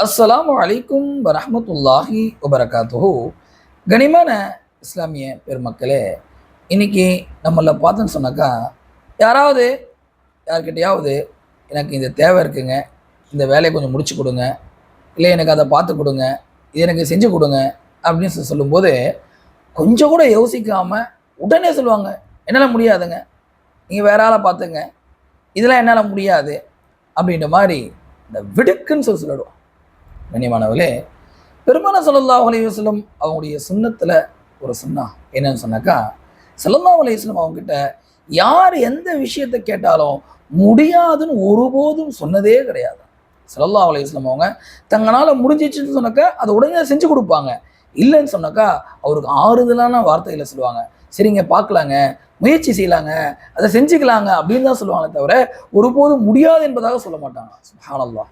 அஸ்லாம் வலைக்கும் வரமத்துல்லாஹி வபரகாத்துஹு. கனிமான இஸ்லாமிய பெருமக்களே இன்னைக்கு நம்மள பார்த்தோன்னு சொன்னாக்கா யாராவது யார்கிட்டயாவது எனக்கு இந்த தேவை இருக்குங்க இந்த வேலையை கொஞ்சம் முடிச்சு கொடுங்க இல்லை எனக்கு அதை பார்த்து கொடுங்க இது எனக்கு செஞ்சு கொடுங்க அப்படின்னு சொல்லி சொல்லும்போது கொஞ்சம் கூட யோசிக்காமல் உடனே சொல்லுவாங்க என்னால் முடியாதுங்க நீங்கள் வேற ஆளை பார்த்துங்க இதெல்லாம் என்னால் முடியாது அப்படின்ற மாதிரி இந்த விடுக்குன்னு சொல்லி சொல்லிடுவோம். கண்ணியமானவர்களே பெருமான ஸல்லல்லாஹு அலைஹி அவங்களுடைய சுண்ணத்தில் ஒரு சுண்ணா. என்னன்னு சொன்னாக்கா ஸல்லல்லாஹு அலைஹி அவங்ககிட்ட யார் எந்த விஷயத்தை கேட்டாலும் முடியாதுன்னு ஒருபோதும் சொன்னதே கிடையாது. சல்லா அலைஹி அவங்க தங்களால் முடிஞ்சிச்சுன்னு சொன்னாக்கா அதை உடனே செஞ்சு கொடுப்பாங்க. இல்லைன்னு சொன்னாக்கா அவருக்கு ஆறுதலான வார்த்தைகளை சொல்லுவாங்க. சரிங்க பார்க்கலாங்க முயற்சி செய்யலாங்க அதை செஞ்சுக்கலாங்க அப்படின்னு தான் சொல்லுவாங்களே தவிர ஒருபோதும் முடியாது என்பதாக சொல்ல மாட்டாங்க. சுப்ஹானல்லாஹ்.